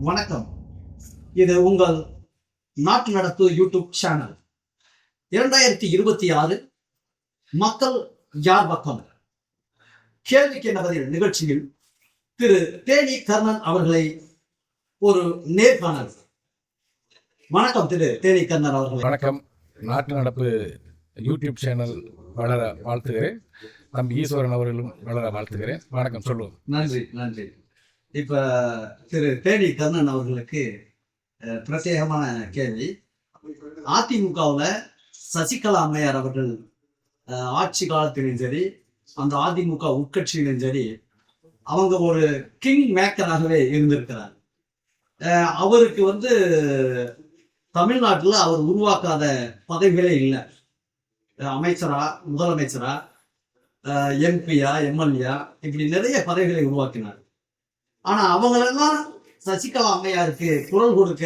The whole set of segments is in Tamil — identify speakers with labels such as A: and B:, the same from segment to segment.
A: வணக்கம். இது உங்கள் நாட்டு நடப்பு யூடியூப் சேனல். இரண்டாயிரத்தி இருபத்தி ஆறு மக்கள் யார் பக்கம்? கேள்விக்கு என்ன பதில் நிகழ்ச்சியில் திரு தேனி கர்ணன் அவர்களை ஒரு நேர்காணல். வணக்கம் திரு தேனி கர்ணன் அவர்களே.
B: வணக்கம். நாட்டு நடப்பு யூடியூப் சேனல் வளர வாழ்த்துகிறேன். தம்பி ஈஸ்வரன் அவர்களும் வளர வாழ்த்துகிறேன். வணக்கம் சொல்லுவோம்.
A: நன்றி நன்றி. இப்போ திரு தேனி கர்ணன் அவர்களுக்கு பிரத்யேகமான கேள்வி. அதிமுகவில் சசிகலா அம்மையார் அவர்கள் ஆட்சி காலத்திலும் சரி அந்த அதிமுக உட்கட்சியிலும் சரி அவங்க ஒரு கிங் மேக்கராகவே இருந்திருக்கிறார். அவருக்கு வந்து தமிழ்நாட்டில் அவர் உருவாக்காத பதவிகளே இல்லை. அமைச்சரா முதலமைச்சரா எம்பியா எம்எல்ஏ இப்படி நிறைய பதவிகளை உருவாக்கினார். ஆனா அவங்களெல்லாம் சசிகலா அம்மையாருக்கு குரல் கொடுக்க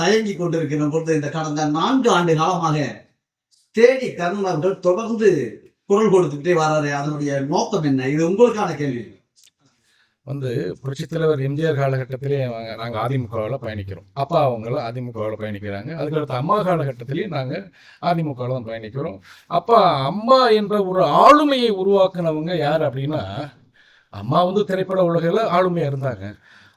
A: தயங்கி கொண்டிருக்கிற பொழுது இந்த கடந்த நான்கு ஆண்டு காலமாக தேடி கருணன் அவர்கள் தொடர்ந்து குரல் கொடுத்துக்கிட்டே வராரு. அதனுடைய நோக்கம் என்ன? இது உங்களுக்கான கேள்வி.
B: வந்து புரட்சி தலைவர் எம்ஜிஆர் காலகட்டத்திலே நாங்கள் அதிமுகவில் பயணிக்கிறோம். அப்பா அவங்கள அதிமுகவில் பயணிக்கிறாங்க. அதுக்கடுத்து அம்மா காலகட்டத்திலேயும் நாங்கள் அதிமுகவில் தான் பயணிக்கிறோம். அப்பா அம்மா என்ற ஒரு ஆளுமையை உருவாக்குனவங்க யார் அப்படின்னா அம்மா வந்து திரைப்பட உலகில் ஆளுமையாக இருந்தாங்க.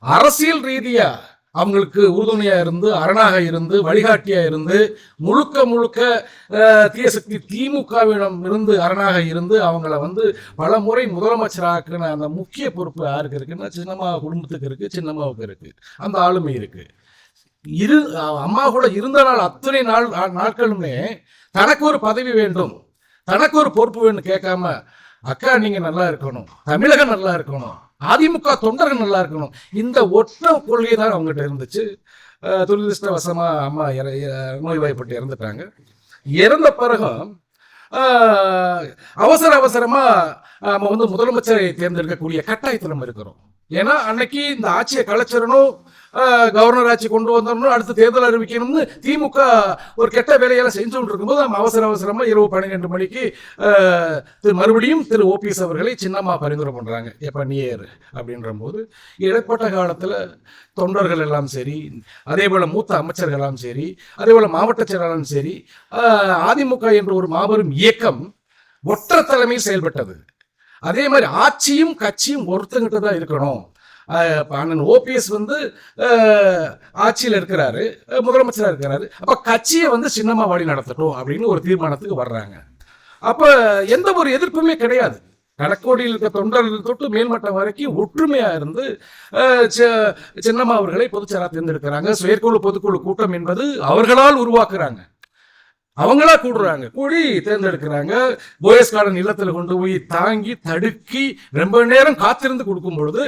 B: அரசியல் ரீதியா அவங்களுக்கு உறுதுணையாக இருந்து அரணாக இருந்து வழிகாட்டியாக இருந்து முழுக்க முழுக்க தீயசக்தி திமுகவிடம் இருந்து அரணாக இருந்து அவங்கள வந்து பல முறை முதலமைச்சராக்குன அந்த முக்கிய பொறுப்பு யாருக்கு இருக்குன்னா சின்னம்மா குடும்பத்துக்கு இருக்குது சின்னம்மாவுக்கு இருக்குது அந்த ஆளுமை இருக்குது இரு அம்மா கூட இருந்த நாள் அத்தனை நாள் நாட்களுமே தனக்கு ஒரு பதவி வேண்டும் தனக்கு ஒரு பொறுப்பு வேணும் கேட்காம அக்கா நீங்க நல்லா இருக்கணும். தமிழகம் நல்லா இருக்கணும். அதிமுக தொண்டர்கள் நல்லா இருக்கணும். இந்த ஒற்ற கொள்கை தான் அவங்ககிட்ட இருந்துச்சு. அஹ், துரதிர்ஷ்டவசமா அம்மா நோய்வாய்ப்பட்டு இறந்துட்டாங்க. இறந்த பிறகும் ஆஹ், அவசர அவசரமா நம்ம வந்து முதலமைச்சரை தேர்ந்தெடுக்கக்கூடிய கட்டாயத்தில் நம்ம இருக்கிறோம். ஏன்னா அன்னைக்கு இந்த ஆட்சியை கலைச்சிடணும் கவர்னர் ஆட்சி கொண்டு வந்துடணும் அடுத்து தேர்தல் அறிவிக்கணும்னு திமுக ஒரு கெட்ட வேலையெல்லாம் செஞ்சு கொண்டு இருக்கும்போது நம்ம அவசர அவசரமாக இரவு பன்னிரெண்டு மணிக்கு திரு மறுபடியும் திரு ஓபிஎஸ் அவர்களை சின்னம்மா பரிந்துரை பண்ணுறாங்க எப்போ நியர் ஏறு? அப்படின்ற போது இடைப்பட்ட காலத்தில் தொண்டர்கள் எல்லாம் சரி அதே போல் மூத்த அமைச்சர்களெல்லாம் சரி அதே போல் மாவட்ட செயலாளரும் சரி அதிமுக என்ற ஒரு மாபெரும் இயக்கம் ஒற்ற தலைமையில் செயல்பட்டது. அதே மாதிரி ஆட்சியும் கட்சியும் ஒருத்தங்கிட்ட தான் இருக்கணும். அண்ணன் ஓபிஎஸ் வந்து ஆட்சியில் இருக்கிறாரு முதலமைச்சராக இருக்கிறாரு. அப்போ கட்சியை வந்து சின்னமா வழி நடத்தட்டும் அப்படின்னு ஒரு தீர்மானத்துக்கு வர்றாங்க. அப்போ எந்த ஒரு எதிர்ப்புமே கிடையாது. கடக்கோடியில் இருக்க தொண்டர்கள் தொட்டு மேல்மட்டம் வரைக்கும் ஒற்றுமையாக இருந்து சின்னம்மா அவர்களை பொதுச்செயலாளர் தேர்ந்தெடுக்கிறாங்க. சுயற்குழு பொதுக்குழு கூட்டம் என்பது அவர்களால் உருவாக்குறாங்க. அவங்களா கூடுறாங்க. கூடி தேர்ந்தெடுக்கிறாங்க. போயஸ் கார்டன் இல்லத்துல கொண்டு போய் தாங்கி தடுக்கி ரொம்ப நேரம் காத்திருந்து கொடுக்கும் பொழுது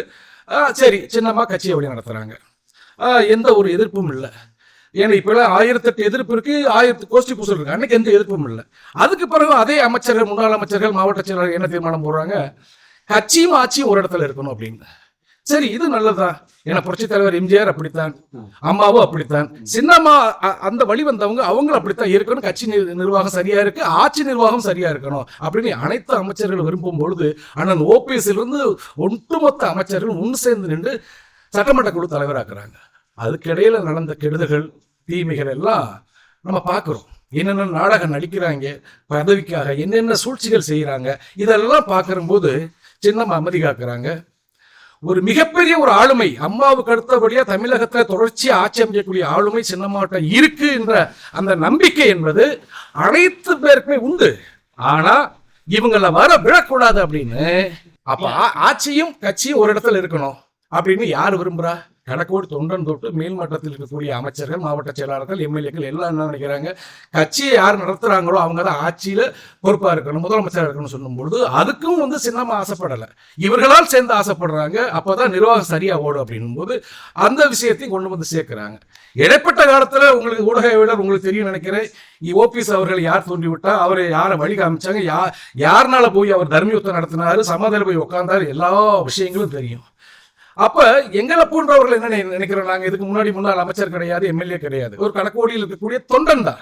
B: ஆ, சரி சின்னம்மா கட்சியை வழி நடத்துறாங்க. எந்த ஒரு எதிர்ப்பும் இல்லை. ஏன்னா இப்பெல்லாம் ஆயிரத்தெட்டு எதிர்ப்பு இருக்கு ஆயிரத்து கோஷ்டி பூசல் இருக்கு. அன்னைக்கு எந்த எதிர்ப்பும் இல்லை. அதுக்கு பிறகு அதே அமைச்சர்கள் முன்னாள் அமைச்சர்கள் மாவட்ட செயலாளர் என்ன தீர்மானம் போடுறாங்க? கட்சியும் ஆட்சியும் ஒரு இடத்துல இருக்கணும் அப்படின்னு. சரி இது நல்லதா? ஏன்னா புரட்சி தலைவர் எம்ஜிஆர் அப்படித்தான். அம்மாவும் அப்படித்தான். சின்னம்மா அ- அந்த வழி வந்தவங்க அவங்களும் அப்படித்தான் இருக்கணும். கட்சி நிர்வாகம் சரியா இருக்கு ஆட்சி நிர்வாகம் சரியா இருக்கணும் அப்படின்னு அனைத்து அமைச்சர்கள் விரும்பும் பொழுது அண்ணன் ஓபிஎஸ் இருந்து ஒட்டுமொத்த அமைச்சர்கள் ஒன்று சேர்ந்து நின்று சட்டமன்ற குழு தலைவராக்குறாங்க. அதுக்கிடையில நடந்த கெடுதல்கள் தீமைகள் எல்லாம் நம்ம பார்க்குறோம் என்னென்ன நாடகம் நடிக்கிறாங்க பதவிக்காக என்னென்ன சூழ்ச்சிகள் செய்கிறாங்க இதெல்லாம் பார்க்கும்போது சின்னம்மா அமைதி காக்குறாங்க. ஒரு மிகப்பெரிய ஒரு ஆளுமை அம்மாவுக்கு அடுத்தபடியா தமிழகத்துல தொடர்ச்சியாக ஆட்சி அமைக்கக்கூடிய ஆளுமை சின்னமாவட்டம் இருக்கு என்ற அந்த நம்பிக்கை என்பது அனைத்து பேருக்குமே உண்டு. ஆனா இவங்களை வர விழக்கூடாது அப்படின்னு அப்ப ஆ- ஆட்சியும் கட்சியும் ஒரு இடத்துல இருக்கணும் அப்படின்னு யார் விரும்புறா? கடக்கோடு தொண்டன் தொட்டு மேல்மட்டத்தில் இருக்கக்கூடிய அமைச்சர்கள் மாவட்ட செயலாளர்கள் எம்எல்ஏக்கள் எல்லாம் என்ன நினைக்கிறாங்க? கட்சியை யார் நடத்துகிறாங்களோ அவங்க தான் ஆட்சியில் பொறுப்பாக இருக்கணும் முதலமைச்சராக இருக்கணும்னு சொல்லும்பொழுது அதுக்கும் வந்து சின்னமா ஆசைப்படலை. இவர்களால் சேர்ந்து ஆசைப்படுறாங்க அப்போ தான் நிர்வாகம் சரியாக ஓடும் அப்படின்னும் போது அந்த விஷயத்தையும் கொண்டு வந்து சேர்க்குறாங்க. இடைப்பட்ட காலத்தில் உங்களுக்கு ஊடகவியலர் உங்களுக்கு தெரியும் நினைக்கிறேன். ஓபிஎஸ் அவர்கள் யார் தோன்றி விட்டா அவரை யாரை வழி காமிச்சாங்க யா யாருனால போய் அவர் தர்மயுத்தம் நடத்தினாரு சமாதான போய் உட்கார்ந்தாரு எல்லா விஷயங்களும் தெரியும். அப்ப எங்களை போன்றவர்கள் என்ன நினை- நினைக்கிறோம்? நாங்க இதுக்கு முன்னாடி முன்னாள் அமைச்சர் கிடையாது எம்எல்ஏ கிடையாது. ஒரு கணக்கோடியில் இருக்கக்கூடிய தொண்டன் தான்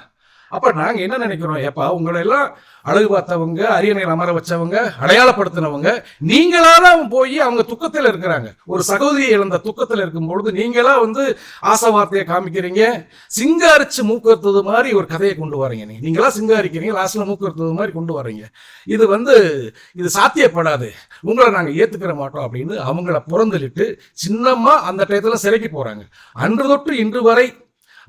B: அப்ப நாங்க என்ன நினைக்கிறோம் ஏப்பா உங்களை எல்லாம் அழகு பார்த்தவங்க அரியணையில் அமர வச்சவங்க அடையாளப்படுத்தினவங்க நீங்களா தான் போய் அவங்க துக்கத்தில் இருக்கிறாங்க. ஒரு சகோதரியை இழந்த துக்கத்தில் இருக்கும் பொழுது நீங்களா வந்து ஆசை வார்த்தையை காமிக்கிறீங்க? சிங்காரிச்சு மூக்கறுத்தது மாதிரி ஒரு கதையை கொண்டு வரீங்க நீங்க நீங்களா சிங்காரிக்கிறீங்க லாஸ்ட்ல மூக்கறுத்தது மாதிரி கொண்டு வரீங்க. இது வந்து இது சாத்தியப்படாது. உங்களை நாங்கள் ஏத்துக்கிற மாட்டோம் அப்படின்னு அவங்கள புறந்தளிட்டு சின்னம்மா அந்த டயத்தில் சிறைக்கு போறாங்க. அன்று தொட்டு இன்று வரை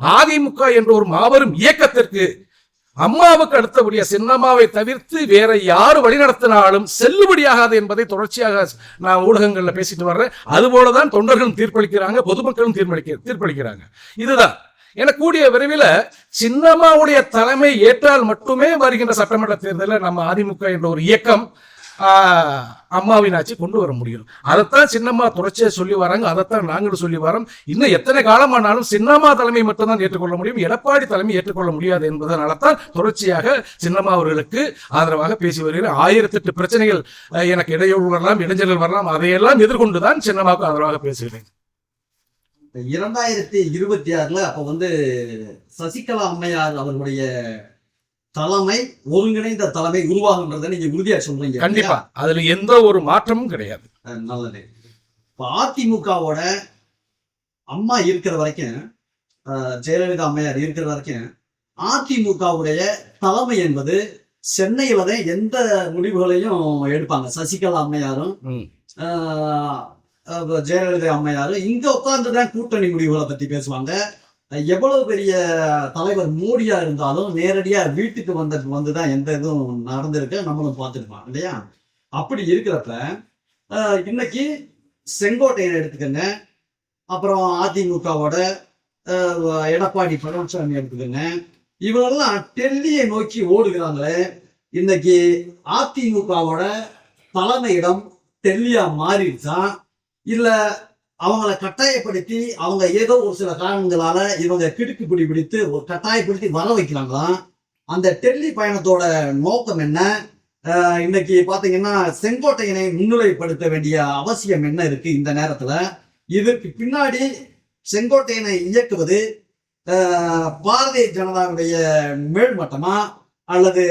B: அதிமுக என்ற ஒரு மாபெரும் இயக்கத்திற்கு அம்மாவுக்கு அடுத்தபடிய சின்னம்மாவை தவிர்த்து வேற யாரு வழிநடத்தினாலும் செல்லுபடியாகாது என்பதை தொடர்ச்சியாக நான் ஊடகங்கள்ல பேசிட்டு வர்றேன். அதுபோலதான் தொண்டர்களும் தீர்ப்பளிக்கிறாங்க பொதுமக்களும் தீர்ப்பளிக்க தீர்ப்பளிக்கிறாங்க. இதுதான். என கூடிய விரைவில் சின்னம்மாவுடைய தலைமை ஏற்றால் மட்டுமே வருகின்ற சட்டமன்ற தேர்தலில் நம்ம அதிமுக என்ற ஒரு இயக்கம் அம்மாவின் ஆட்சி கொண்டு வர முடியும். அதைத்தான் சின்னம்மா தொடர்ச்சியாக சொல்லி வராங்க. அதைத்தான் நாங்களும் சொல்லி வரோம். இன்னும் எத்தனை காலமானாலும் சின்னம்மா தலைமை மட்டும்தான் ஏற்றுக்கொள்ள முடியும். எடப்பாடி தலைமை ஏற்றுக்கொள்ள முடியாது என்பதனால தான் தொடர்ச்சியாக சின்னம்மா அவர்களுக்கு ஆதரவாக பேசி வருகிறேன். ஆயிரத்தெட்டு பிரச்சனைகள் எனக்கு இடையூறு வரலாம் இடைஞ்சல்கள் வரலாம். அதையெல்லாம் எதிர்கொண்டு தான் சின்னம்மாவுக்கு ஆதரவாக பேசுகிறேன்.
A: இரண்டாயிரத்தி இருபத்தி ஆறுல அப்ப வந்து சசிகலா அம்மையார் அவர்களுடைய தலைமை ஒருங்கிணைந்த தலைமை உருவாகுன்றதை நீங்க உறுதியா சொல்றீங்க
B: கண்டிப்பா. அதுல எந்த ஒரு மாற்றமும் கிடையாது.
A: நல்லது. இப்போ அதிமுகவோட அம்மா இருக்கிற வரைக்கும் ஜெயலலிதா அம்மையார் இருக்கிற வரைக்கும் அதிமுகவுடைய தலைமை என்பது சென்னையில தான் எந்த முடிவுகளையும் எடுப்பாங்க. சசிகலா அம்மையாரும் ஜெயலலிதா அம்மையாரும் இங்க உட்கார்ந்து தான் கூட்டணி முடிவுகளை பத்தி பேசுவாங்க. எவ்வளவு பெரிய தலைவர் மோடியா இருந்தாலும் நேரடியா வீட்டுக்கு வந்த வந்துதான் எந்த இதுவும் நடந்திருக்கு. நம்மளும் பார்த்துருப்போம் இல்லையா? அப்படி இருக்கிறப்ப இன்னைக்கு செங்கோட்டையன் எடுத்துக்கங்க. அப்புறம் அதிமுகவோட எடப்பாடி பழனிசாமி எடுத்துக்கங்க. இவங்கெல்லாம் டெல்லியை நோக்கி ஓடுகிறாங்களே. இன்னைக்கு அதிமுகவோட தலைமையிடம் டெல்லியா மாறிடுச்சா? இல்லை அவங்கள கட்டாயப்படுத்தி அவங்க ஏதோ ஒரு சில காரணங்களால இவங்க கிடுக்கு பிடி பிடித்து ஒரு கட்டாயப்படுத்தி வர வைக்கிறாங்களாம் அந்த டெல்லி பயணத்தோட நோக்கம் என்ன? இன்னைக்கு பாத்தீங்கன்னா செங்கோட்டையினை முன்னிலைப்படுத்த வேண்டிய அவசியம் என்ன இருக்கு இந்த நேரத்துல? இதற்கு பின்னாடி செங்கோட்டையினை இயக்குவது பாரதிய ஜனதாவுடைய மேல்மட்டமா அல்லது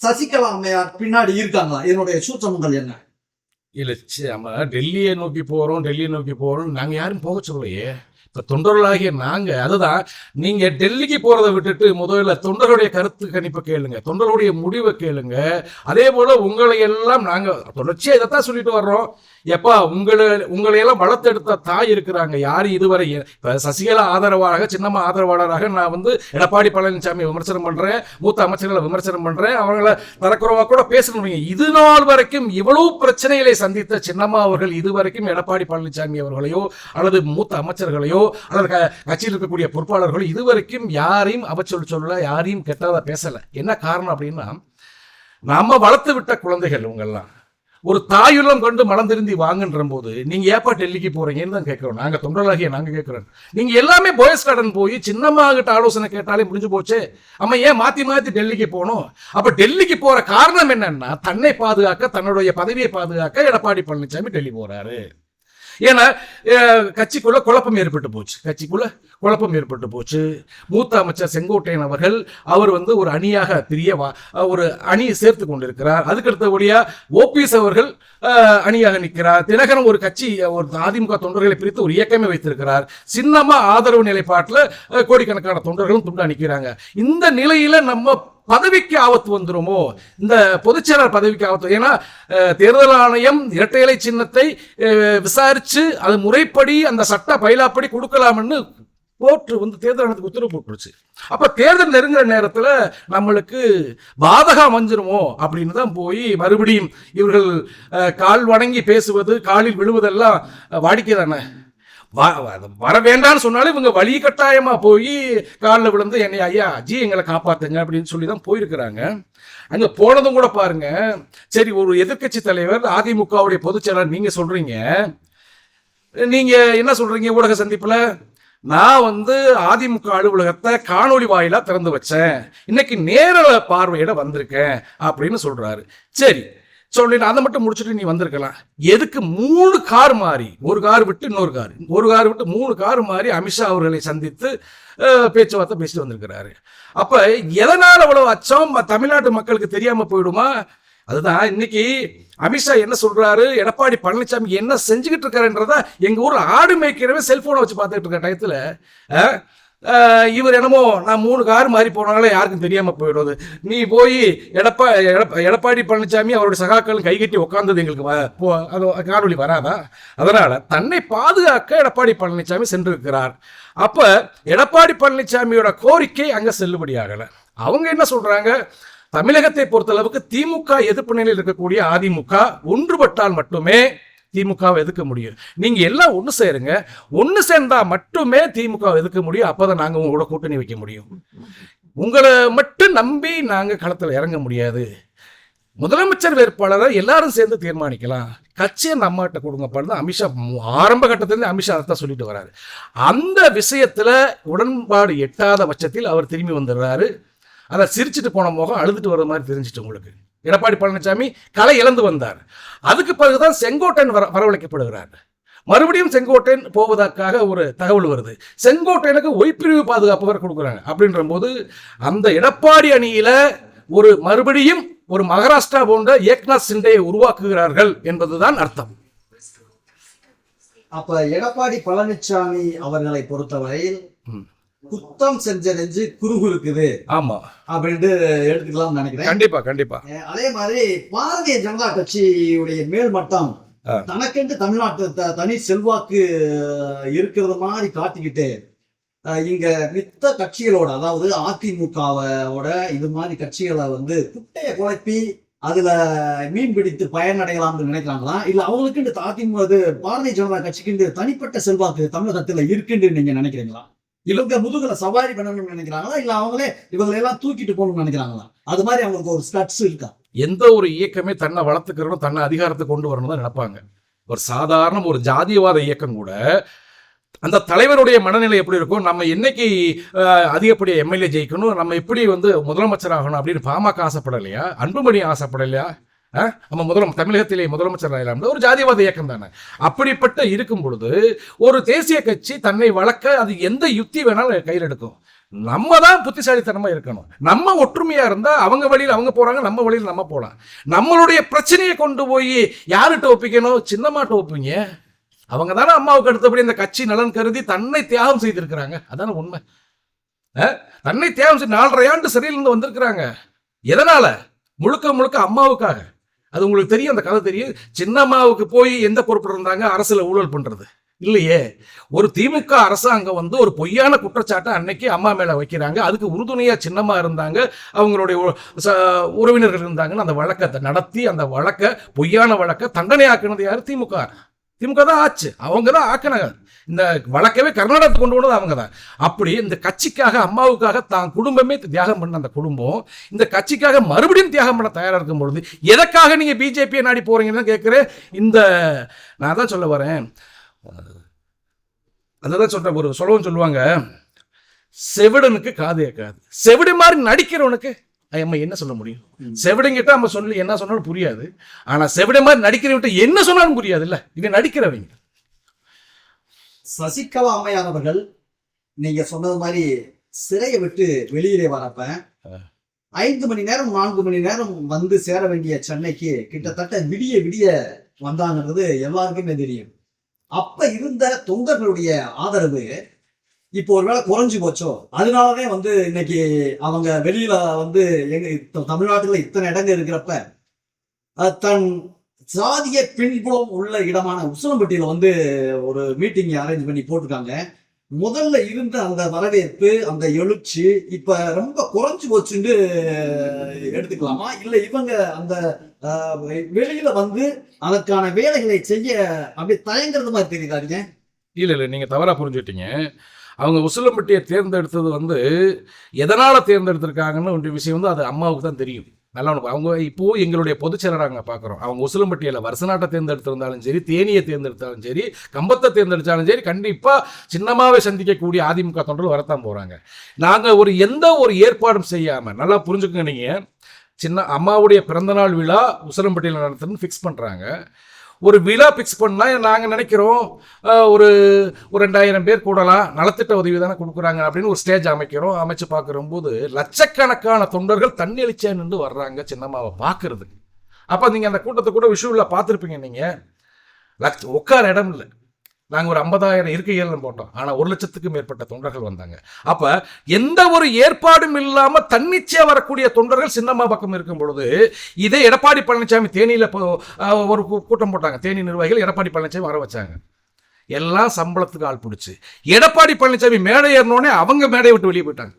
A: சசிகலா அம்மையார் பின்னாடி இருக்காங்களா? இதனுடைய சூச்சமங்கள் என்ன?
B: இல்லை நம்ம டெல்லியை நோக்கி போகிறோம் டெல்லியை நோக்கி போகிறோம் நாங்கள் யாரும் போக சொல்லலையே. இப்போ தொண்டர்களாகிய நாங்கள் அதுதான் நீங்கள் டெல்லிக்கு போகிறத விட்டுட்டு முதல்ல தொண்டருடைய கருத்து கணிப்பை கேளுங்க தொண்டருடைய முடிவை கேளுங்க. அதே போல் உங்களை எல்லாம் நாங்கள் தொடர்ச்சியாக இதைத்தான் சொல்லிட்டு வர்றோம். எப்பா உங்களை உங்களையெல்லாம் வளர்த்தெடுத்த தாய் இருக்கிறாங்க. யார் இதுவரை? இப்போ சசிகலா ஆதரவாளராக சின்னம்மா ஆதரவாளராக நான் வந்து எடப்பாடி பழனிசாமி விமர்சனம் பண்ணுறேன் மூத்த அமைச்சர்களை விமர்சனம் பண்ணுறேன் அவங்கள தரக்குறவா கூட பேசணும் இது நாள் வரைக்கும் இவ்வளவு பிரச்சனைகளை சந்தித்த சின்னம்மா அவர்கள் இதுவரைக்கும் எடப்பாடி பழனிசாமி அவர்களையோ அல்லது மூத்த அமைச்சர்களையோ அல்லது கட்சியில் இருக்கக்கூடிய பொறுப்பாளர்களோ இதுவரைக்கும் யாரையும் அவச்சொல் சொல்ல யாரையும் கெட்டதாக பேசல. என்ன காரணம் அப்படின்னா நம்ம வளர்த்து விட்ட குழந்தைகள் இவங்கெல்லாம். ஒரு தாயுள்ளம் கொண்டு மனம் திருந்தி வாங்குன்ற போது நீங்க ஏப்பா டெல்லிக்கு போறீங்கன்னு தான் கேட்கிறோம். நாங்க தொண்டராகிய நாங்க கேட்கிறோம். நீங்க எல்லாமே போயஸ் கார்டன் போய் சின்னம்மா கிட்ட ஆலோசனை கேட்டாலே முடிஞ்சு போச்சு. அம்மா ஏன் மாத்தி மாத்தி டெல்லிக்கு போகணும் அப்ப டெல்லிக்கு போற காரணம் என்னன்னா தன்னை பாதுகாக்க தன்னுடைய பதவியை பாதுகாக்க எடப்பாடி பழனிசாமி டெல்லி போறாரு. ஏன்னா கட்சிக்குள்ள குழப்பம் ஏற்பட்டு போச்சு. கட்சிக்குள்ள குழப்பம் ஏற்பட்டு போச்சு. மூத்த அமைச்சர் செங்கோட்டையன் அவர்கள் அவர் வந்து ஒரு அணியாக பிரிய ஒரு அணியை சேர்த்து கொண்டிருக்கிறார். அதுக்கடுத்தபடியா ஓபிஎஸ் அவர்கள் அணியாக நிற்கிறார். தினகரன் ஒரு கட்சி ஒரு அதிமுக தொண்டர்களை பிரித்து ஒரு இயக்கமே வைத்திருக்கிறார். சின்னமா ஆதரவு நிலைப்பாட்டில் கோடிக்கணக்கான தொண்டர்களும் துண்டா நிற்கிறாங்க இந்த நிலையில நம்ம பதவிக்கு ஆபத்து வந்துருமோ? இந்த பொதுச்செயலாளர் பதவிக்கு ஆபத்து ஏன்னா தேர்தல் ஆணையம் இரட்டை இலை சின்னத்தை விசாரித்து விசாரிச்சு அது முறைப்படி அந்த சட்ட பயிலாப்படி கொடுக்கலாம்னு கோர்ட்டு வந்து தேர்தல் ஆணையத்துக்கு உத்தரவு போட்டுருச்சு. அப்போ தேர்தல் நெருங்குற நேரத்தில் நம்மளுக்கு பாதகம் வந்துருமோ? அப்படின்னு தான் போய் மறுபடியும் இவர்கள் கால் வணங்கி பேசுவது காலில் விழுவதெல்லாம் வாடிக்கை தானே? வர வேண்டாம்னு சொன்னாலும் இவங்க வழி கட்டாயமா போய் காலில் விழுந்து என்னை ஐயா ஜி எங்களை காப்பாத்துங்க அப்படின்னு சொல்லி தான் போயிருக்கிறாங்க. அங்க போனதும் கூட பாருங்க சரி ஒரு எதிர்க்கட்சி தலைவர் அதிமுகவுடைய பொதுச் செயலாளர் நீங்க சொல்றீங்க. நீங்க என்ன சொல்றீங்க ஊடக சந்திப்புல? நான் வந்து அதிமுக அலுவலகத்தை காணொளி வாயிலா திறந்து வச்சேன். இன்னைக்கு நேர பார்வையிட வந்திருக்கேன் அப்படின்னு சொல்றாரு. சரி சொல்லி அதை மட்டும் முடிச்சுட்டு நீ வந்திருக்கலாம். எதுக்கு மூணு கார் மாறி ஒரு கார் விட்டு இன்னொரு கார் ஒரு கார் விட்டு மூணு கார் மாறி அமித்ஷா அவர்களை சந்தித்து பேச்சுவார்த்தை பேசிட்டு வந்திருக்கிறாரு. அப்ப எதனால் அவ்வளவு அச்சம்? தமிழ்நாட்டு மக்களுக்கு தெரியாம போயிடுமா? அதுதான் இன்னைக்கு அமித்ஷா என்ன சொல்றாரு? எடப்பாடி பழனிசாமி என்ன செஞ்சுக்கிட்டு இருக்காருன்றதா எங்க ஊர்ல ஆடு மேய்க்கிறவே செல்போனை வச்சு பார்த்துக்கிட்டு இருக்க டயத்துல இவர் என்னமோ நான் மூணு கார் மாறி போனாங்களே யாருக்கும் தெரியாமல் போயிடுவது நீ போய் எடப்பா எடப்பாடி பழனிசாமி அவருடைய சகாக்கள் கைகட்டி உட்காந்தது எங்களுக்கு வ- போ- அது காணொலி வராதா? அதனால் தன்னை பாதுகாக்க எடப்பாடி பழனிசாமி சென்றிருக்கிறார். அப்போ எடப்பாடி பழனிசாமியோட கோரிக்கை அங்கே செல்லுபடியாகலை. அவங்க என்ன சொல்கிறாங்க தமிழகத்தை பொறுத்தளவுக்கு திமுக எதிர்ப்பு நிலையில் இருக்கக்கூடிய அதிமுக ஒன்றுபட்டால் மட்டுமே திமுகவை எதுக்க முடியும். நீங்க எல்லாம் ஒன்று சேருங்க. ஒன்று சேர்ந்தா மட்டுமே திமுக எதுக்க முடியும். அப்பதான் நாங்க உங்களோட கூட்டணி வைக்க முடியும். உங்களை மட்டும் நம்பி நாங்க களத்தில் இறங்க முடியாது. முதலமைச்சர் வேட்பாளரை எல்லாரும் சேர்ந்து தீர்மானிக்கலாம். கட்சியை நம்மகிட்ட கொடுங்க தான் அமித்ஷா ஆரம்ப கட்டத்திலேருந்து அமித்ஷா தான் சொல்லிட்டு வராரு. அந்த விஷயத்தில் உடன்பாடு எட்டாத பட்சத்தில் அவர் திரும்பி வந்துடுறாரு. அதை சிரிச்சிட்டு போன முகம் அழுதுட்டு வர மாதிரி தெரிஞ்சிட்டு உங்களுக்கு. எடப்பாடி பழனிசாமி களை இழந்து வந்தார். அதுக்கு பிறகுதான் செங்கோட்டையன் வர வரவழைக்கப்படுகிறார். மறுபடியும் செங்கோட்டையன் போவதற்காக ஒரு தகவல் வருது. செங்கோட்டையனுக்கு ஒய்பிரிவு பாதுகாப்பு வர கொடுக்குறாங்க. அப்படின்ற போது அந்த எடப்பாடி அணியில ஒரு மறுபடியும் ஒரு மகாராஷ்டிரா போன்ற ஏக்நாத் சிண்டையை உருவாக்குகிறார்கள் என்பதுதான் அர்த்தம்.
A: அப்ப எடப்பாடி பழனிசாமி அவர்களை பொறுத்தவரையில் குத்தம் செஞ்ச நெஞ்சு குறுகுறுக்குது
B: ஆமா.
A: அப்படின்ட்டு எடுத்துக்கலாம்னு நினைக்கிறேன்.
B: கண்டிப்பா கண்டிப்பா.
A: அதே மாதிரி பாரதிய ஜனதா கட்சியுடைய மேல்மட்டம். தனக்கென்று தமிழ்நாட்டு தனி செல்வாக்கு இருக்கிறது மாதிரி காட்டிக்கிட்டு இங்க மித்த கட்சிகளோட அதாவது அதிமுகவோட இது மாதிரி கட்சிகளை வந்து குட்டையை குழப்பி அதுல மீன் பிடித்து பயனடையலாம்னு நினைக்கிறாங்களா? இல்ல அவங்களுக்கு இந்த அதிமுக பாரதிய ஜனதா கட்சிக்கு தனிப்பட்ட செல்வாக்கு தமிழகத்துல இருக்குன்னு நீங்க நினைக்கிறீங்களா? இவங்க முதுகுல சவாரி பண்ணணும்னு நினைக்கிறாங்களா? இல்ல அவங்களே இவங்களை எல்லாம் தூக்கிட்டு போகணும்னு நினைக்கிறாங்களா? அது மாதிரி அவங்களுக்கு ஒரு ஸ்டட்ஸ் இருக்கா?
B: எந்த ஒரு இயக்கமே தன்னை வளர்த்துக்கிறனும் தன்னை அதிகாரத்தை கொண்டு வரணும் தான் நினைப்பாங்க. ஒரு சாதாரண ஒரு ஜாதியவாத இயக்கம் கூட அந்த தலைவருடைய மனநிலை எப்படி இருக்கும் நம்ம என்னைக்கு அஹ், அதிகப்படியாக எம்எல்ஏ ஜெயிக்கணும் நம்ம எப்படி வந்து முதலமைச்சர் ஆகணும் அப்படின்னு பாமக ஆசைப்படலையா? அன்புமணி ஆசைப்படலையா? நம்ம முதல தமிழகத்திலே முதலமைச்சர் ஆகலாம் ஒரு ஜாதிவாத இயக்கம் தானே. அப்படிப்பட்ட இருக்கும் பொழுது ஒரு தேசிய கட்சி தன்னை வளர்க்க அது எந்த யுக்தி வேணாலும் கையில் எடுக்கும். நம்ம தான் புத்திசாலித்தனமா இருக்கணும். நம்ம ஒற்றுமையா இருந்தா அவங்க வழியில் அவங்க போறாங்க நம்ம வழியில் நம்ம போலாம். நம்மளுடைய பிரச்சனையை கொண்டு போய் யார்கிட்ட ஒப்பிக்கணும்? சின்னமாட்ட ஒப்பிங்க. அவங்க தானே அம்மாவுக்கு அடுத்தபடி இந்த கட்சி நலன் கருதி தன்னை தியாகம் செய்திருக்கிறாங்க. அதான உண்மை. தன்னை தியாகம் செய்து நாலரை ஆண்டு சிறையில் இருந்து வந்திருக்கிறாங்க. எதனால? முழுக்க முழுக்க அம்மாவுக்காக. அது உங்களுக்கு தெரியும் அந்த கதை தெரியும். சின்னம்மாவுக்கு போய் எந்த பொறுப்பு இருந்தாங்க? அரசுல ஊழல் பண்றது. இல்லையே? ஒரு திமுக அரசாங்கம் வந்து ஒரு பொய்யான குற்றச்சாட்டை அன்னைக்கு அம்மா மேல வைக்கிறாங்க. அதுக்கு உறுதுணையா சின்னமாக இருந்தாங்க. அவங்களுடைய ச- உறவினர்கள் இருந்தாங்கன்னு அந்த வழக்கத்தை நடத்தி அந்த வழக்கை பொய்யான வழக்கை தண்டனை யார்? திமுக. திமுக தான் ஆச்சு. அவங்க தான் ஆக்கினாங்க. இந்த வழக்கவே கர்நாடகத்துக்கு கொண்டு வந்தது அவங்க தான். அப்படி இந்த கட்சிக்காக அம்மாவுக்காக தான் குடும்பமே தியாகம் பண்ண அந்த குடும்பம் இந்த கட்சிக்காக மறுபடியும் தியாகம் பண்ண தயாராக இருக்கும் பொழுது எதற்காக நீங்கள் பிஜேபியை நாடி போகிறீங்கன்னு கேட்குறேன். இந்த நான் தான் சொல்ல வரேன். அதுதான் சொல்கிறேன் ஒரு சொல்லவும் சொல்லுவாங்க செவிடனுக்கு காது கேட்காது. செவிடு மாதிரி நடிக்கிறவனுக்கு நம்ம என்ன சொல்ல முடியும்? செவிடங்கிட்ட நம்ம சொல்லி என்ன சொன்னாலும் புரியாது. ஆனா செவிட மாதிரி நடிக்கிறவன்கிட்ட என்ன சொன்னாலும் புரியாது இல்ல இவன் நடிக்கிறவங்க.
A: சசிகலா அம்மையார் அவர்கள் நீங்க சொன்னது மாதிரி சிறையை விட்டு வெளியிலே வரப்ப ஐந்து மணி நேரம் நான்கு மணி நேரம் வந்து சேர வேண்டிய சென்னைக்கு கிட்டத்தட்ட விடிய விடிய வந்தாங்கிறது எல்லாருக்குமே தெரியும். அப்ப இருந்த தொண்டர்களுடைய ஆதரவு இப்போ ஒருவேளை குறைஞ்சு போச்சோ? அதனாலதான் வந்து இன்னைக்கு அவங்க வெளியில வந்து எங்க தமிழ்நாட்டுல இத்தனை இடங்க இருக்கிறப்ப தன் சாதிய பின்புலம் உள்ள இடமான உசிலம்பட்டியில வந்து ஒரு மீட்டிங் அரேஞ்ச் பண்ணி போட்டிருக்காங்க. முதல்ல இருந்த அந்த வரவேற்பு அந்த எழுச்சி இப்ப ரொம்ப குறைஞ்சு போச்சுன்னு எடுத்துக்கலாமா? இல்ல இவங்க அந்த வெளியில வந்து அதற்கான வேலைகளை செய்ய அப்படி தயங்குறது மாதிரி தெரியுதாங்க
B: இல்ல இல்ல நீங்க தவறா புரிஞ்சுட்டீங்க அவங்க உசிலம்பட்டியை தேர்ந்தெடுத்தது வந்து எதனால் தேர்ந்தெடுத்திருக்காங்கன்னு ஒரு விஷயம் வந்து அது அம்மாவுக்கு தான் தெரியும். நல்லா உனக்கு அவங்க இப்போது எங்களுடைய பொதுச் செயலராக நாங்கள் பார்க்குறோம். அவங்க உசிலம்பட்டியில் வருசநாட்டை தேர்ந்தெடுத்திருந்தாலும் சரி தேனியை தேர்ந்தெடுத்தாலும் சரி கம்பத்தை தேர்ந்தெடுத்தாலும் சரி கண்டிப்பாக சின்னமாகவே சந்திக்கக்கூடிய அதிமுக தொண்டர்கள் வரத்தான் போகிறாங்க நாங்கள் ஒரு எந்த ஒரு ஏற்பாடும் செய்யாமல் நல்லா புரிஞ்சுக்கங்க நீங்கள் சின்ன அம்மாவுடைய பிறந்தநாள் விழா உசிலம்பட்டியில் நடத்துன்னு ஃபிக்ஸ் பண்ணுறாங்க ஒரு விழா ஃபிக்ஸ் பண்ணால் நாங்கள் நினைக்கிறோம். ஒரு ஒரு ரெண்டாயிரம் பேர் கூடலாம். நலத்திட்ட உதவி தானே கொடுக்குறாங்க அப்படின்னு ஒரு ஸ்டேஜ் அமைக்கிறோம். அமைச்சு பார்க்குறம்போது லட்சக்கணக்கான தொண்டர்கள் தண்ணி அழிச்சா நின்று வர்றாங்க சின்னம்மாவை பார்க்கறதுக்கு. அப்போ நீங்கள் அந்த கூட்டத்தை கூட விஷுவில் பார்த்துருப்பீங்க நீங்கள் லட்ச உட்கார இடம் இல்லை. நாங்கள் ஒரு ஐம்பதாயிரம் இருக்கைகள் போட்டோம். ஆனால் ஒரு லட்சத்துக்கும் மேற்பட்ட தொண்டர்கள் வந்தாங்க. அப்போ எந்த ஒரு ஏற்பாடும் இல்லாமல் தன்னிச்சையாக வரக்கூடிய தொண்டர்கள் சின்னம்மா பக்கம் இருக்கும் பொழுது இதே எடப்பாடி பழனிசாமி தேனியில் ஒரு கூட்டம் போட்டாங்க. தேனி நிர்வாகிகள் எடப்பாடி பழனிசாமி வர வச்சாங்க. எல்லாம் சம்பளத்துக்கு ஆள் பிடிச்சி. எடப்பாடி பழனிசாமி மேடை ஏறினோடனே அவங்க மேடையை விட்டு வெளியே போயிட்டாங்க.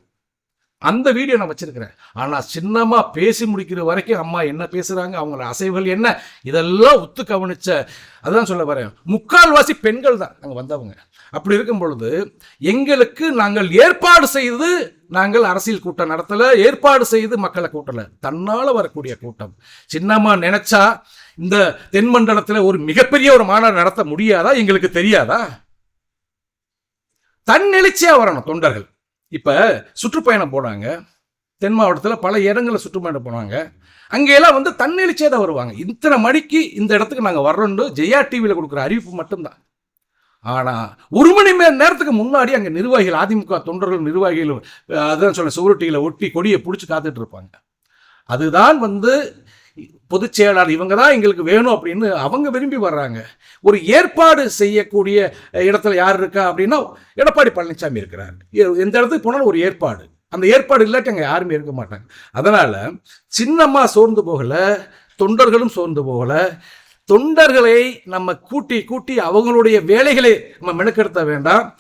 B: அந்த வீடியோ நான் வச்சிருக்கிறேன். ஆனால் சின்னம்மா பேசி முடிக்கிற வரைக்கும் அம்மா என்ன பேசுகிறாங்க அவங்களோட அசைவுகள் என்ன இதெல்லாம் ஒத்து கவனிச்ச அதான் சொல்ல வரேன். முக்கால்வாசி பெண்கள் தான் அங்கே வந்தவங்க. அப்படி இருக்கும் பொழுது எங்களுக்கு நாங்கள் ஏற்பாடு செய்து நாங்கள் அரசியல் கூட்டம் நடத்தலை ஏற்பாடு செய்து மக்களை கூட்டலை. தன்னால் வரக்கூடிய கூட்டம். சின்னம்மா நினைச்சா இந்த தென்மண்டலத்தில் ஒரு மிகப்பெரிய ஒரு மாநாடு நடத்த முடியாதா? எங்களுக்கு தெரியாதா? தன்னெழுச்சியாக வரணும் தொண்டர்கள். இப்போ சுற்றுப்பயணம் போனாங்க. தென் மாவட்டத்தில் பல இடங்களில் சுற்றுப்பயணம் போனாங்க. அங்கெல்லாம் வந்து தன்னெழுச்சியாக தான் வருவாங்க. இத்தனை மணிக்கு இந்த இடத்துக்கு நாங்கள் வர்றோன்னு ஜெயா டிவியில் கொடுக்குற அறிவிப்பு மட்டும்தான். ஆனால் ஒரு மணி மணி நேரத்துக்கு முன்னாடி அங்கே நிர்வாகிகள் அதிமுக தொண்டர்கள் நிர்வாகிகள் அஹ், அதான் சொல்ல சுவரொட்டிகளை ஒட்டி கொடியை பிடிச்சி காத்துட்டு இருப்பாங்க. அதுதான் வந்து பொதுச் செயலாளர் இவங்க தான் எங்களுக்கு வேணும் அப்படின்னு அவங்க விரும்பி வர்றாங்க. ஒரு ஏற்பாடு செய்யக்கூடிய இடத்துல யார் இருக்கா அப்படின்னா எடப்பாடி பழனிசாமி இருக்கிறார். எ- எந்த இடத்துக்கு போனாலும் ஒரு ஏற்பாடு. அந்த ஏற்பாடு இல்லாட்டி அங்கே யாருமே இருக்க மாட்டாங்க. அதனால் சின்னம்மா சோர்ந்து போகல தொண்டர்களும் சோர்ந்து போகல. தொண்டர்களை நம்ம கூட்டி கூட்டி அவங்களுடைய வேலைகளை நம்ம மெனக்கெடுத்த வேண்டாம்.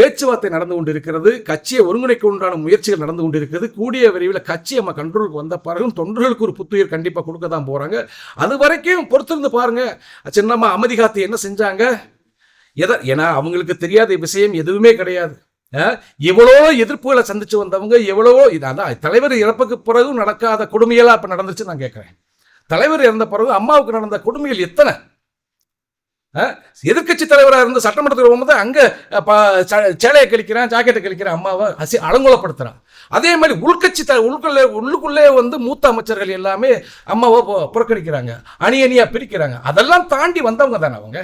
B: பேச்சுவார்த்தை நடந்து கொண்டிருக்கிறது கட்சியை ஒருங்கிணைக்க உண்டான முயற்சிகள் நடந்து கொண்டிருக்கிறது. கூடிய விரைவில் கட்சி நம்ம கண்ட்ரோலுக்கு வந்த பிறகும் தொண்டர்களுக்கு ஒரு புத்துயிர் கண்டிப்பாக கொடுக்க தான் போகிறாங்க அது வரைக்கும் பொறுத்திருந்து பாருங்க. சின்னம்மா அமைதி காத்து என்ன செஞ்சாங்க? எதை ஏன்னா அவங்களுக்கு தெரியாத விஷயம் எதுவுமே கிடையாது. எவ்வளோ எதிர்ப்புகளை சந்திச்சு வந்தவங்க எவ்வளோ இதான் தலைவர் இறப்புக்கு பிறகும் நடக்காத கொடுமையெல்லாம் இப்போ நடந்துச்சு நான் கேட்குறேன் தலைவர் இறந்த பிறகு அம்மாவுக்கு நடந்த கொடுமைகள் எத்தனை? எதிர்கட்சி தலைவராக இருந்து சட்டமன்றத்தில் போகும்போது அங்கே சேலையை கழிக்கிறான் ஜாக்கெட்டை கழிக்கிறான் அம்மாவை அசி அலங்கோலப்படுத்துகிறான் அதே மாதிரி உள்கட்சி த உள்குள்ளே உள்ளுக்குள்ளே வந்து மூத்த அமைச்சர்கள் எல்லாமே அம்மாவை புறக்கணிக்கிறாங்க. அணி அணியாக பிரிக்கிறாங்க. அதெல்லாம் தாண்டி வந்தவங்க தானே அவங்க?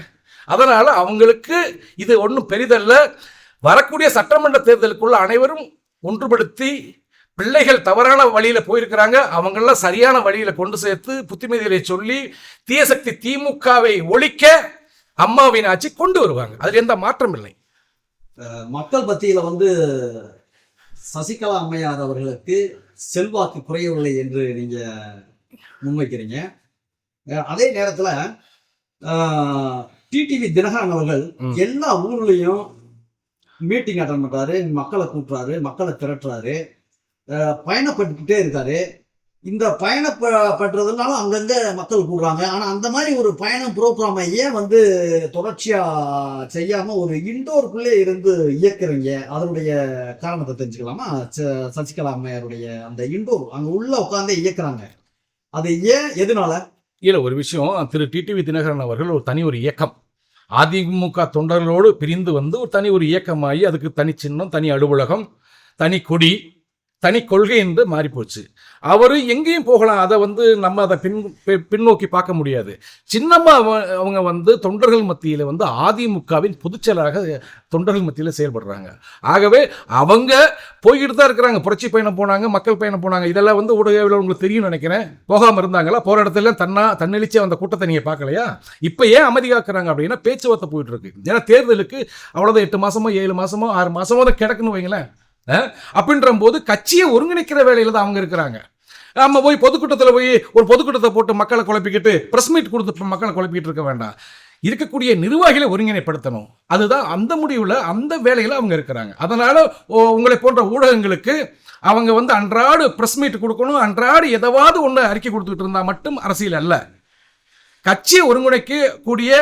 B: அதனால் அவங்களுக்கு இது ஒன்றும் பெரிதல்ல. வரக்கூடிய சட்டமன்ற தேர்தலுக்குள்ள அனைவரும் ஒன்றுபடுத்தி பிள்ளைகள் தவறான வழியில் போயிருக்கிறாங்க. அவங்களெல்லாம் சரியான வழியில் கொண்டு சேர்த்து புத்திமதிகளை சொல்லி தீயசக்தி திமுகவை ஒழிக்க அம்மாவின் ஆட்சி கொண்டு வருவாங்க. அதில் எந்த மாற்றம் இல்லை.
A: மக்கள் மத்தியில வந்து சசிகலா அம்மையார் அவர்களுக்கு செல்வாக்கு குறையவில்லை என்று நீங்க முன்வைக்கிறீங்க. அதே நேரத்துல டிடிவி தினகரன் அவர்கள். எல்லா ஊர்லயும் மீட்டிங் அட்டன் பண்றாரு மக்களை கூட்டுறாரு மக்களை திரட்டுறாரு பயணப்பட்டுக்கிட்டே இருக்காரு. இந்த பயணப்படுறதுனால அங்கங்க மக்கள் கூடுறாங்க. ஆனா அந்த மாதிரி ஒரு பயணம் ப்ரோக்ராமை ஏன் வந்து தொடர்ச்சியா செய்யாம ஒரு இண்டோருக்குள்ளே இருந்து இயக்குறீங்க. அதனுடைய காரணத்தை தெரிஞ்சுக்கலாமா? ச- சசிகலா அம்மையாருடைய அந்த இண்டோர் அங்க உள்ள உட்காந்து இயக்குறாங்க. அது ஏன் எதனால?
B: இல்லை ஒரு விஷயம். திரு. டிடிவி தினகரன் அவர்கள் ஒரு தனி ஒரு இயக்கம். அதிமுக தொண்டர்களோடு பிரிந்து வந்து ஒரு தனி ஒரு இயக்கமாகி அதுக்கு தனி சின்னம் தனி அலுவலகம் தனி கொடி தனி கொள்கை என்று மாறிப்போச்சு. அவர் எங்கேயும் போகலாம். அதை வந்து நம்ம அதை பின் பின்னோக்கி பார்க்க முடியாது. சின்னம்மா அவங்க வந்து தொண்டர்கள் மத்தியில் வந்து அதிமுகவின் பொதுச்செயலாளராக தொண்டர்கள் மத்தியில் செயல்படுறாங்க. ஆகவே அவங்க போய்கிட்டு தான் இருக்கிறாங்க. புரட்சி பயணம் போனாங்க மக்கள் பயணம் போனாங்க. இதெல்லாம் வந்து ஊடகவில் உங்களுக்கு தெரியும்னு நினைக்கிறேன். போகாமல் இருந்தாங்களா? போகிற இடத்துல தன்னா தன்னெழுச்சியாக வந்த கூட்டத்தை நீங்கள் பார்க்கலையா? இப்போ ஏன் அமைதி காக்குறாங்க அப்படின்னா பேச்சுவார்த்தை போயிட்டு இருக்கு. ஏன்னா தேர்தலுக்கு அவ்வளோதான் எட்டு மாசமோ ஏழு மாசமோ ஆறு மாசமோ தான் கிடக்குன்னு வைங்களேன். அப்படின்ற போது கட்சியை ஒருங்கிணைக்கிற வேலையில் தான் அவங்க இருக்கிறாங்க. நம்ம போய் பொதுக்கூட்டத்தில் போய் ஒரு பொதுக்கூட்டத்தை போட்டு மக்களை குழப்பிக்கிட்டு ப்ரெஸ் மீட் கொடுத்து மக்களை குழப்பிக்கிட்டு இருக்க வேண்டாம். இருக்கக்கூடிய நிர்வாகிகளை ஒருங்கிணைப்படுத்தணும். அதுதான் அந்த முடிவில் அந்த வேலையில் அவங்க இருக்கிறாங்க. அதனால் ஓ- உங்களை போன்ற ஊடகங்களுக்கு அவங்க வந்து அன்றாடு ப்ரெஸ் மீட் கொடுக்கணும் அன்றாடு எதாவது ஒன்று அறிக்கை கொடுத்துக்கிட்டு இருந்தால் மட்டும் அரசியல் அல்ல. கட்சியை ஒருங்கிணைக்க கூடிய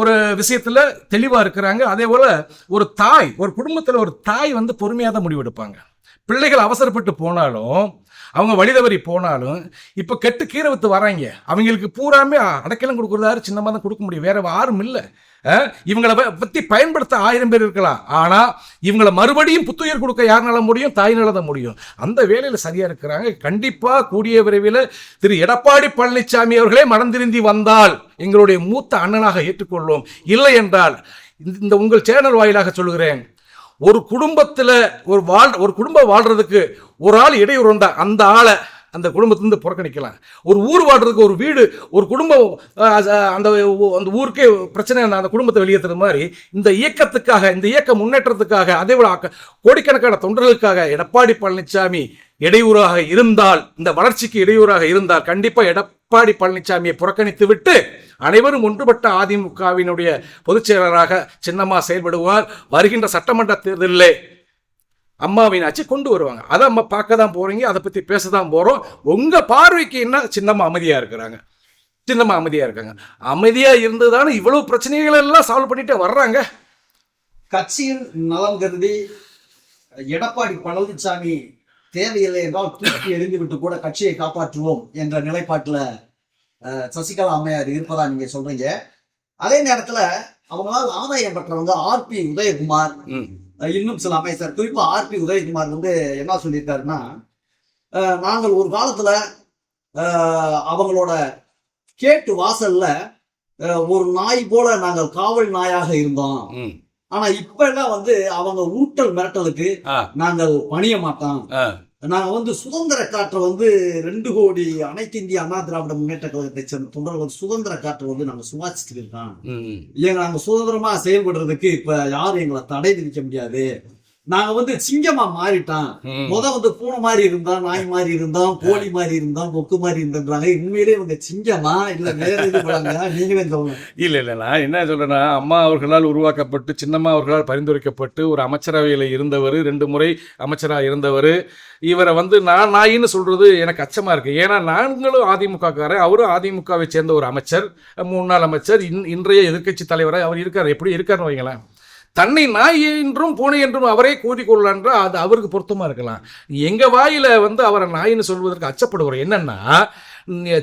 B: ஒரு விஷயத்தில் தெளிவாக இருக்கிறாங்க. அதே போல் ஒரு தாய் ஒரு குடும்பத்தில் ஒரு தாய் வந்து பொறுமையாக தான் முடிவெடுப்பாங்க. பிள்ளைகள் அவசரப்பட்டு போனாலும் அவங்க வழிதவறி போனாலும் இப்போ கெட்டு கீரை வித்து வராங்க. அவங்களுக்கு பூராமே அடைக்கலம் கொடுக்குறதாரு சின்னமாக தான் கொடுக்க முடியும். வேற யாரும் இல்லை. இவங்களை ப- பயன்படுத்த ஆயிரம் பேர் இருக்கலாம். ஆனால் இவங்களை மறுபடியும் புத்துயிர் கொடுக்க யாருனால முடியும்? தாய்னால தான் முடியும். அந்த வேலையில் சரியாக இருக்கிறாங்க. கண்டிப்பாக கூடிய விரைவில் திரு எடப்பாடி பழனிசாமி அவர்களே மனம் திருந்தி வந்தால் எங்களுடைய மூத்த அண்ணனாக ஏற்றுக்கொள்வோம். இல்லை என்றால் இந்த- இந்த உங்கள் சேனல் வாயிலாக சொல்கிறேன் ஒரு குடும்பத்தில் ஒரு வாழ் ஒரு குடும்பம் வாழ்கிறதுக்கு ஒரு ஆள் இடையூறு அந்த ஆளை அந்த குடும்பத்துலேருந்து புறக்கணிக்கலாம். ஒரு ஊர் வாடுறதுக்கு ஒரு வீடு ஒரு குடும்பம் அந்த அந்த ஊருக்கே பிரச்சனை அந்த குடும்பத்தை வெளியேற்றுற மாதிரி இந்த இயக்கத்துக்காக இந்த இயக்க முன்னேற்றத்துக்காக அதே போல கோடிக்கணக்கான தொண்டர்களுக்காக எடப்பாடி பழனிசாமி இடையூறாக இருந்தால் இந்த வளர்ச்சிக்கு இடையூறாக இருந்தால் கண்டிப்பாக எடப்பாடி பழனிசாமியை புறக்கணித்து விட்டு அனைவரும் ஒன்றுபட்ட அதிமுகவினுடைய பொதுச் செயலராக சின்னம்மா செயல்படுவார். வருகின்ற சட்டமன்ற தேர்தலிலே அம்மாவின் ஆட்சி கொண்டு வருவாங்க. அதை நம்ம பார்க்க தான் போறீங்க அதை பத்தி பேச தான் போறோம். உங்க பார்வைக்கு என்ன சின்னம்மா அமைதியா இருக்கிறாங்க? சின்னம்மா அமைதியா இருக்காங்க. அமைதியா இருந்து தானே இவ்வளவு பிரச்சனைகள் எல்லாம் சால்வ் பண்ணிட்டே வர்றாங்க?
A: கட்சியின் நலம் கருதி எடப்பாடி பழனிசாமி தேவையில்லை என்றால் தூக்கி எறிந்துவிட்டு கூட கட்சியை காப்பாற்றுவோம் என்ற நிலைப்பாட்டுல சசிகலா அம்மையார் இருப்பதா நீங்க சொல்றீங்க. அதே நேரத்துல அவங்களால் ஆதாயம் பெற்றவங்க ஆர்பி உதயகுமார். இன்னும் சில அமைச்சர் குறிப்பா ஆர்பி உதயகுமார் வந்து என்ன சொல்லியிருக்காருன்னா நாங்கள் ஒரு காலத்துல அவங்களோட கேட்டு வாசல்ல ஒரு நாய் போல நாங்கள் காவல் நாயாக இருந்தோம். ஆனா இப்ப எல்லாம் வந்து அவங்க ஊட்டல் மிரட்டலுக்கு நாங்கள் பணிய மாட்டோம். நாங்க வந்து சுதந்திர காற்றை வந்து ரெண்டு கோடி அனைத்து இந்திய அண்ணா திராவிட முன்னேற்ற கழகத்தை சேர்ந்த தொண்டர்கள் சுதந்திர காற்றை வந்து நாங்க சுவாசிச்சுட்டு இருக்கோம் ஏங்க நாங்க சுதந்திரமா செயல்படுறதுக்கு இப்ப யாரும் எங்களை தடை விதிக்க முடியாது. நாங்க வந்து சிங்கமா மாறிட்டோம்.
B: ம்.
A: முத வந்து பூனை மாதிரி இருந்தோம் நாய் மாதிரி இருந்தோம் கோழி மாதிரி இருந்தோம் கொக்கு மாதிரி இருந்தோன்றாங்க உண்மையிலேயே இவங்க சிங்கமா இல்ல வேற இது போறாங்க நீங்களே சொல்லுங்க
B: இல்ல இல்ல நான் என்ன சொல்றேன்னா அம்மா அவர்களால் உருவாக்கப்பட்டு சின்னம்மா அவர்களால் பரிந்துரைக்கப்பட்டு ஒரு அமைச்சரவையில் இருந்தவர் ரெண்டு முறை அமைச்சராக இருந்தவர். இவரை வந்து நான் நாயின்னு சொல்றது எனக்கு அச்சமா இருக்கு. ஏன்னா நாங்களும் அதிமுகக்காரர் அவரும் அதிமுகவை சேர்ந்த ஒரு அமைச்சர் முன்னாள் அமைச்சர். இன் இன்றைய எதிர்க்கட்சி தலைவராக அவர் இருக்கார். எப்படி இருக்காருன்னு வைங்களேன். தன்னை நாய் என்றும் பூனை என்றும் அவரே கூறிக்கொள்ளலான்ற அது அவருக்கு பொருத்தமாக இருக்கலாம். எங்கள் வாயில் வந்து அவரை நாயின்னு சொல்வதற்கு அச்சப்படுகிறோம். என்னன்னா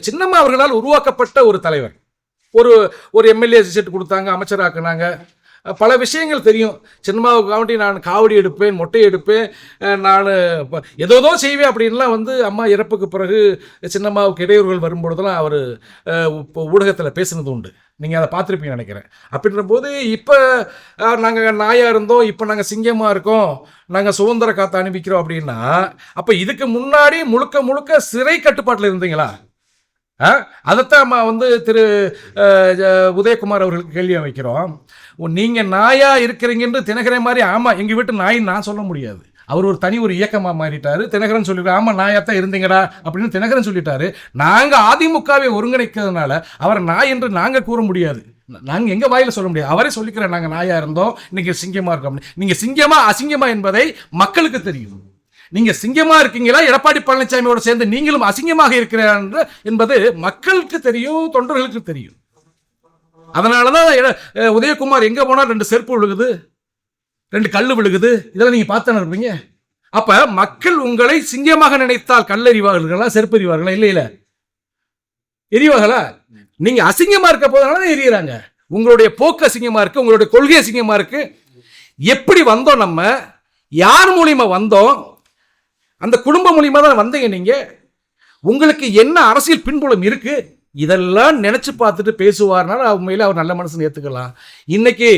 B: சின்னம்மா அவர்களால் உருவாக்கப்பட்ட ஒரு தலைவர். ஒரு ஒரு எம்எல்ஏ சீட் கொடுத்தாங்க அமைச்சராக்குனாங்க. பல விஷயங்கள் தெரியும். சின்னம்மாவுக்காண்டி நான் காவடி எடுப்பேன் மொட்டை எடுப்பேன் நான் ஏதோதோ செய்வேன் அப்படின்லாம் வந்து அம்மா இறப்புக்கு பிறகு சின்னம்மாவுக்கு இடையூறுகள் வரும்பொழுதெல்லாம் அவர் ஊடகத்தில் பேசுனது உண்டு. நீங்கள் அதை பார்த்துருப்பீங்கன்னு நினைக்கிறேன். அப்படின்ற போது இப்போ நாங்கள் நாயாக இருந்தோம் இப்போ நாங்கள் சிங்கமாக இருக்கோம் நாங்கள் சுதந்திர காற்று அனுப்பிக்கிறோம் அப்படின்னா அப்போ இதுக்கு முன்னாடி முழுக்க முழுக்க சிறை கட்டுப்பாட்டில் இருந்தீங்களா? அதைத்தான் நம்ம வந்து திரு உதயகுமார் அவர்களுக்கு கேள்வி வைக்கிறோம். ஓ, நாயாக இருக்கிறீங்கன்னு தினகரன் மாதிரி ஆமாம் எங்கள் வீட்டு நாயின்னு நான் சொல்ல முடியாது. அவர் ஒரு தனி ஒரு இயக்கமாக மாறிட்டார். தினகரன் சொல்லிட்டு நாயாக நாயாத்தான் இருந்தீங்கடா அப்படின்னு தினகரன் சொல்லிட்டாரு. நாங்கள் அதிமுகவை ஒருங்கிணைக்கிறதுனால அவர் நாய் என்று நாங்கள் கூற முடியாது. நாங்கள் எங்கள் வாயில் சொல்ல முடியாது. அவரே சொல்லிக்கிறேன் நாங்கள் நாயாக இருந்தோம். இன்றைக்கி சிங்கமாக இருக்கோம். அப்படின்னு. சிங்கமாக அசிங்கமாக என்பதை மக்களுக்கு தெரியும். நீங்க சிங்கமா இருக்கீங்களா? எடப்பாடி பழனிசாமியோட சேர்ந்து நீங்களும் அசிங்கமாக இருக்கிறார் என்பது மக்களுக்கு தெரியும் தொண்டர்களுக்கு தெரியும். அதனாலதான் எட- உதயகுமார் எங்க போனா ரெண்டு செருப்பு விழுகுது ரெண்டு கல் விழுகுது. இதெல்லாம் நீங்க பார்த்தானே இருப்பீங்க? அப்ப மக்கள் உங்களை சிங்கமாக நினைத்தால் கல்லெறிவார்களா செருப்பு அறிவார்களா இல்ல. எரிவார்களா நீங்க அசிங்கமா இருக்க போதனால எரியுறாங்க உங்களுடைய போக்கு அசிங்கமா இருக்கு உங்களுடைய கொள்கை அசிங்கமா இருக்கு. எப்படி வந்தோம் நம்ம? யார் மூலியமா வந்தோம்? அந்த குடும்பம் மூலியமா தான் வந்தீங்க நீங்க. உங்களுக்கு என்ன அரசியல் பின்புலம் இருக்கு? இதெல்லாம் நினச்சி பார்த்துட்டு பேசுவார்னால உண்மையில அவர் நல்ல மனசுன்னு ஏற்றுக்கலாம் இன்னைக்கு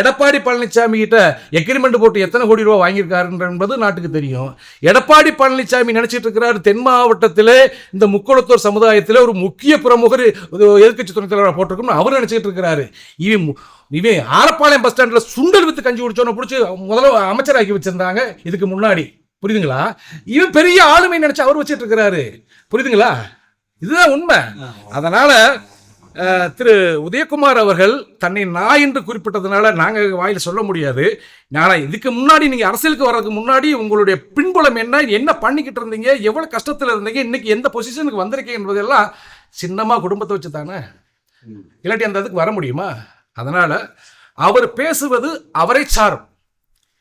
B: எடப்பாடி பழனிசாமி கிட்ட எக்ரிமெண்ட் போட்டு எத்தனை கோடி ரூபா வாங்கியிருக்காரு என்பது நாட்டுக்கு தெரியும். எடப்பாடி பழனிசாமி நினச்சிட்டு இருக்கிறார் தென் மாவட்டத்தில் இந்த முக்குளத்தூர் சமுதாயத்தில் ஒரு முக்கிய பிரமுகர் எதிர்கட்சி துணைத் தலைவராக போட்டிருக்கோம்னு அவர் நினச்சிக்கிட்டு இருக்கிறாரு. இவன் இவன் ஆரப்பாளையம் பஸ் ஸ்டாண்டில் சுண்டல் வித்து கஞ்சி குடிச்சோன்னு பிடிச்சி முதல்ல அமைச்சராக்கி வச்சுருந்தாங்க. இதுக்கு முன்னாடி புரியுதுங்களா? இவன் பெரிய ஆளுமை நினைச்சு அவர் வச்சிட்டு இருக்கிறாரு. புரியுதுங்களா? இதுதான் உண்மை. அதனால திரு உதயகுமார் அவர்கள் தன்னை நாய் என்று குறிப்பிட்டதுனால நாங்கள் வாயில சொல்ல முடியாது. ஆனால் இதுக்கு முன்னாடி நீங்கள் அரசியலுக்கு வர்றதுக்கு முன்னாடி உங்களுடைய பின்புலம் என்ன என்ன பண்ணிக்கிட்டு இருந்தீங்க எவ்வளோ கஷ்டத்தில் இருந்தீங்க இன்னைக்கு எந்த பொசிஷனுக்கு வந்திருக்கீங்க என்பதெல்லாம் சின்னமாக குடும்பத்தை வச்சு தானே இல்லாட்டி அந்த இதுக்கு வர முடியுமா? அதனால அவர் பேசுவது அவரை சாரும்.